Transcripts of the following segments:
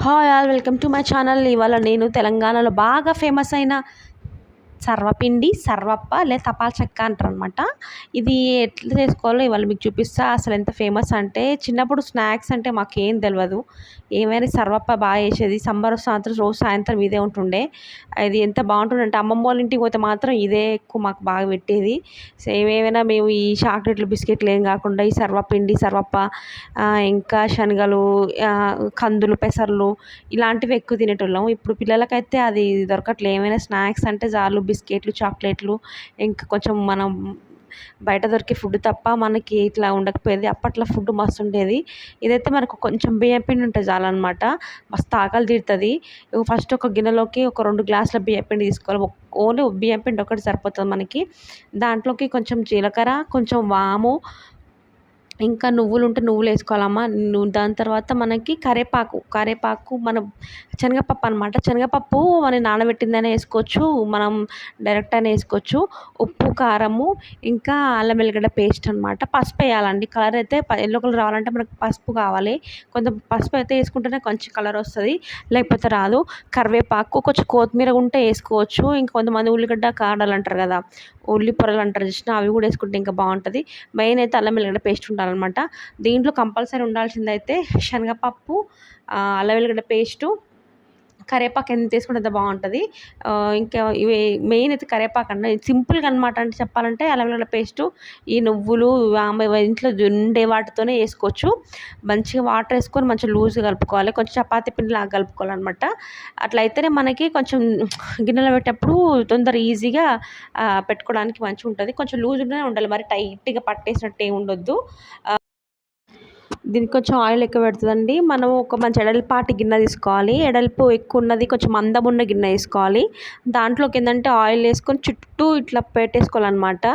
Hi all welcome to my channel ఇవాళ నేను తెలంగాణలో బాగా ఫేమస్ అయిన సర్వపిండి సర్వప్ప లేదా తపాల్ చెక్క అంటారు అనమాట ఇది ఎట్లా చేసుకోవాలో ఇవాళ మీకు చూపిస్తా. అసలు ఎంత ఫేమస్ అంటే చిన్నప్పుడు స్నాక్స్ అంటే మాకేం తెలియదు ఏమైనా సర్వప్ప బాగా చేసేది సంబర సాయంత్రం రోజు సాయంత్రం ఇదే ఉంటుండే. అది ఎంత బాగుంటుందంటే అమ్మమ్మ వాళ్ళ ఇంటికి పోతే మాత్రం ఇదే ఎక్కువ మాకు బాగా పెట్టేది. సేమ్ ఏమైనా మేము ఈ చాక్లెట్లు బిస్కెట్లు ఏం కాకుండా ఈ సర్వపిండి సర్వప్ప ఇంకా శనగలు కందులు పెసర్లు ఇలాంటివి ఎక్కువ తినేటోళ్ళం. ఇప్పుడు పిల్లలకైతే అది దొరకట్లేదు ఏమైనా స్నాక్స్ అంటే చాలు బిస్కెట్లు చాక్లెట్లు ఇంకా కొంచెం మనం బయట దొరికే ఫుడ్ తప్ప మనకి ఇట్లా ఉండకపోయేది. అప్పట్లో ఫుడ్ మస్తు ఉండేది. ఇదైతే మనకు కొంచెం బియ్యం పిండి ఉంటే చాలన్నమాట. మస్తు ఆకలి తీరుతుంది. ఫస్ట్ ఒక గిన్నెలోకి ఒక రెండు గ్లాసుల బియ్యం పిండి తీసుకోవాలి. ఓన్లీ బియ్యం పిండి ఒకటి సరిపోతుంది మనకి. దాంట్లోకి కొంచెం జీలకర్ర కొంచెం వాము ఇంకా నువ్వులు ఉంటే నువ్వులు వేసుకోవాలమ్మా దాని తర్వాత మనకి కరివేపాకు కరివేపాకు మనం శనగపప్పు అనమాట శనగపప్పు మనం నానబెట్టిందైనా వేసుకోవచ్చు. మనం డైరెక్ట్ అయినా వేసుకోవచ్చు. ఉప్పు కారము ఇంకా అల్లం వెల్లిగడ్డ పేస్ట్ అనమాట పసుపు వేయాలండి. కలర్ అయితే ఎల్లో కలర్ రావాలంటే మనకు పసుపు కావాలి. కొంత పసుపు అయితే వేసుకుంటేనే కొంచెం కలర్ వస్తుంది. లేకపోతే రాదు. కరివేపాకు కొంచెం కొత్తిమీర ఉంటే వేసుకోవచ్చు. ఇంకా కొంతమంది ఉల్లిగడ్డ కాడలు అంటారు కదా. ఉల్లి పొరలు అంటారు చూసిన అవి కూడా వేసుకుంటే ఇంకా బాగుంటుంది. మెయిన్ అయితే అల్లం వెల్లిగడ్డ పేస్ట్ చేసుకోవాలన్నమాట దీంట్లో కంపల్సరీ ఉండాల్సింది అయితే శనగపప్పు అల్లం వెల్లిగడ్డ పేస్టు కరేపాకు ఎంత తీసుకుంటే అంత బాగుంటుంది. ఇంకా ఇవి మెయిన్ అయితే కరేపాకు అండి. సింపుల్గా అనమాట అంటే చెప్పాలంటే అల్లం వెల్లుల్లి పేస్టు ఈ నువ్వులు ఇంట్లో ఉండే వాటితోనే వేసుకోవచ్చు. మంచిగా వాటర్ వేసుకొని మంచిగా లూజ్గా కలుపుకోవాలి. కొంచెం చపాతీ పిండిలాగా కలుపుకోవాలన్నమాట. అట్లా అయితేనే మనకి కొంచెం గిన్నెలో పెట్టేటప్పుడు తొందర ఈజీగా పెట్టుకోవడానికి మంచిగా ఉంటుంది కొంచెం లూజ్గానే ఉండాలి. మరి టైట్గా పట్టేసినట్టు ఏమి ఉండొద్దు. దీనికి కొంచెం ఆయిల్ ఎక్కువ పెడుతుందండి. మనం ఒక మంచి ఎడల్పాటి గిన్నె తీసుకోవాలి. ఎడల్పు ఎక్కువ ఉన్నది కొంచెం మందం ఉన్న గిన్నె తీసుకోవాలి దాంట్లోకి ఏంటంటే ఆయిల్ వేసుకొని చుట్టూ చుట్టూ ఇట్లా పెట్టేసుకోవాలన్నమాట.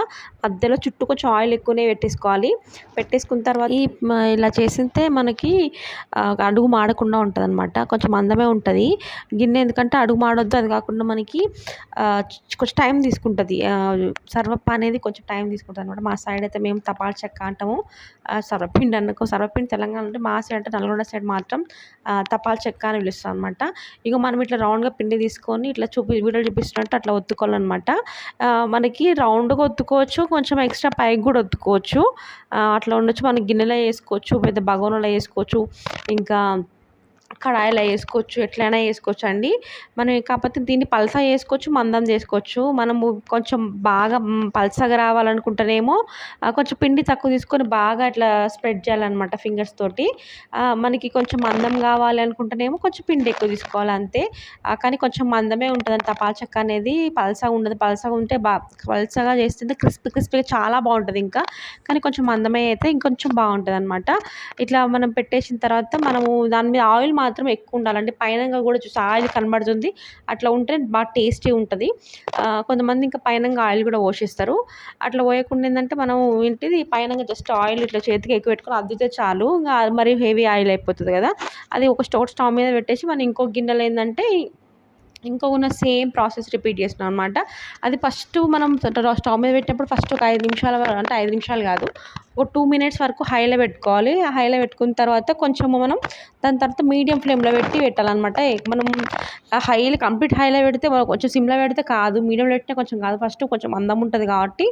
మధ్యలో చుట్టూ కొంచెం ఆయిల్ ఎక్కువనే పెట్టేసుకోవాలి. పెట్టేసుకున్న తర్వాత ఈ ఇలా చేసితే మనకి అడుగు మాడకుండా ఉంటుంది అనమాట కొంచెం మందమే ఉంటుంది. గిన్నె ఎందుకంటే అడుగు మాడొద్దు. అది కాకుండా మనకి కొంచెం టైం తీసుకుంటుంది. సర్వప్ప అనేది కొంచెం టైం తీసుకుంటుంది అనమాట మా సైడ్ అయితే మేము తపాల్ చెక్క అంటాము. సర్వపిండి అనుకో సర్వపిండి తెలంగాణ అంటే మా సైడ్ అంటే నల్గొండ సైడ్ మాత్రం తపాల్ చెక్క అని పిలుస్తాం అనమాట ఇక మనం ఇట్లా రౌండ్గా పిండి తీసుకొని ఇట్లా చూపి వీడియో చూపిస్తున్నట్టు అట్లా ఒత్తుకోవాలన్నమాట. మనకి రౌండ్గా ఒత్తుకోవచ్చు కొంచెం ఎక్స్ట్రా పైకి కూడా ఒత్తుకోవచ్చు. అట్లా ఉండొచ్చు మనం గిన్నెలో వేసుకోవచ్చు పెద్ద బగోనలో వేసుకోవచ్చు. ఇంకా కడాయిలో వేసుకోవచ్చు ఎట్లయినా వేసుకోవచ్చు అండి మనం కాకపోతే దీన్ని పల్సగా చేసుకోవచ్చు మందం చేసుకోవచ్చు. మనము కొంచెం బాగా పల్సగా రావాలనుకుంటేనేమో కొంచెం పిండి తక్కువ తీసుకొని బాగా ఇట్లా స్ప్రెడ్ చేయాలన్నమాట ఫింగర్స్ తోటి. మనకి కొంచెం మందం కావాలి అనుకుంటేనేమో కొంచెం పిండి ఎక్కువ తీసుకోవాలి అంతే. కానీ కొంచెం మందమే ఉంటుంది తపాల్ చెక్క అనేది పల్సగా ఉండదు. పల్సగా ఉంటే బా పల్సగా చేస్తుంటే క్రిస్పీ క్రిస్పీగా చాలా బాగుంటుంది ఇంకా. కానీ కొంచెం మందమే అయితే ఇంకొంచెం బాగుంటుంది అనమాట ఇట్లా మనం పెట్టేసిన తర్వాత మనము దాని మీద ఆయిల్ మాత్రం ఎక్కువ ఉండాలండి పైన కూడా చూసి ఆయిల్ కనబడుతుంది. అట్లా ఉంటే బాగా టేస్టీ ఉంటుంది. కొంతమంది ఇంకా పైన ఆయిల్ కూడా పోషిస్తారు. అట్లా పోయకుండా ఏంటంటే మనం ఏంటిది పైన జస్ట్ ఆయిల్ ఇట్లా చేతికి ఎక్కువ పెట్టుకుని అద్దితే చాలు. ఇంకా మరి హెవీ ఆయిల్ అయిపోతుంది కదా. అది ఒక స్టోర్ స్టవ్ మీద పెట్టేసి మనం ఇంకో గిన్నెలు ఏంటంటే ఇంకొక సేమ్ ప్రాసెస్ రిపీట్ చేస్తున్నాం అనమాట అది ఫస్ట్ మనం స్టవ్ మీద పెట్టినప్పుడు ఫస్ట్ ఒక ఐదు నిమిషాల అంటే ఐదు నిమిషాలు కాదు. ఒక టూ మినిట్స్ వరకు హైలో పెట్టుకోవాలి. హైలో పెట్టుకున్న తర్వాత కొంచెం మనం దాని తర్వాత మీడియం ఫ్లేమ్లో పెట్టి పెట్టాలన్నమాట. మనం హైలో కంప్లీట్ హైలో పెడితే కొంచెం సిమ్లో పెడితే కాదు. మీడియంలో పెట్టినా కొంచెం కాదు. ఫస్ట్ కొంచెం అందం ఉంటుంది కాబట్టి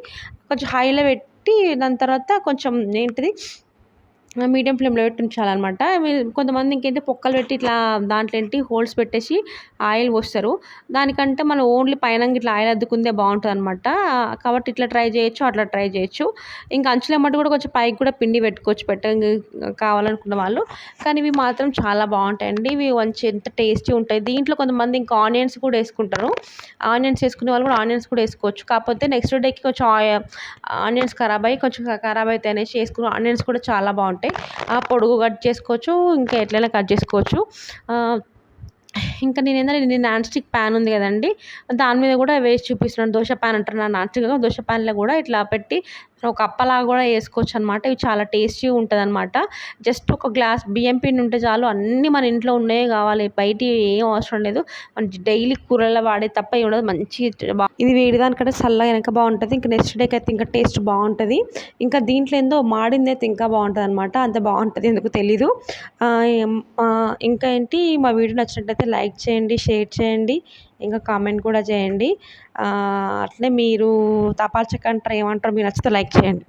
కొంచెం హైలో పెట్టి దాని తర్వాత కొంచెం ఏంటిది మీడియం ఫ్లేమ్లో పెట్టి ఉంచాలన్నమాట కొంతమంది ఇంకేంటి పొక్కలు పెట్టి ఇట్లా దాంట్లో ఏంటి హోల్స్ పెట్టేసి ఆయిల్ పోస్తారు. దానికంటే మనం ఓన్లీ పైన ఇట్లా ఆయిల్ అద్దుకుందే బాగుంటుంది అనమాట కాబట్టి ఇట్లా ట్రై చేయొచ్చు అట్లా ట్రై చేయొచ్చు. ఇంకా అంచుల మట్టి కూడా కొంచెం పైకి కూడా పిండి పెట్టుకోవచ్చు పెట్ట కావాలనుకున్న వాళ్ళు. కానీ ఇవి మాత్రం చాలా బాగుంటాయండి. ఇవి మంచి ఎంత టేస్టీ ఉంటాయి. దీంట్లో కొంతమంది ఇంకా ఆనియన్స్ కూడా వేసుకుంటారు. ఆనియన్స్ వేసుకునే వాళ్ళు కూడా ఆనియన్స్ కూడా వేసుకోవచ్చు. కాకపోతే నెక్స్ట్ డేకి కొంచెం ఆనియన్స్ ఖరాబ్ అయ్యి కొంచెం ఖరాబ్ అయితే అనేసి వేసుకుని ఆనియన్స్ కూడా చాలా బాగుంటాయి. ఉంటాయి పొడుగు కట్ చేసుకోవచ్చు ఇంకా ఎట్లయినా కట్ చేసుకోవచ్చు. ఇంకా నేను ఏంటంటే నేను నాన్ స్టిక్ ప్యాన్ ఉంది కదండి దాని మీద కూడా వేసి చూపిస్తున్నాను. దోశ ప్యాన్ అంటారు నాన్ స్టిక్ దోశ ప్యాన్లో కూడా ఇట్లా పెట్టి ఒక అప్పలాగా కూడా వేసుకోవచ్చు అనమాట ఇవి చాలా టేస్టీగా ఉంటుంది అనమాట జస్ట్ ఒక గ్లాస్ బియ్యం పిండి ఉంటే చాలు అన్నీ మన ఇంట్లో ఉన్నవే కావాలి. బయట ఏం అవసరం లేదు. మన డైలీ కూరల్లో వాడే తప్ప ఏమి ఉండదు. మంచి ఇది వేడి దానికంటే చల్లగా వెనక బాగుంటుంది. ఇంకా నెక్స్ట్ డేకి అయితే ఇంకా టేస్ట్ బాగుంటుంది. ఇంకా దీంట్లో ఏందో మాడింది అయితే ఇంకా బాగుంటుంది అనమాట అంత బాగుంటుంది ఎందుకు తెలీదు. ఇంకా ఏంటి మా వీడియో నచ్చినట్లయితే లైక్ చేయండి షేర్ చేయండి ఇంకా కామెంట్ కూడా చేయండి. అట్లే మీరు తపాల్ చెక్ అంటారు ఏమంటారు మీరు నచ్చితే లైక్ చేయండి.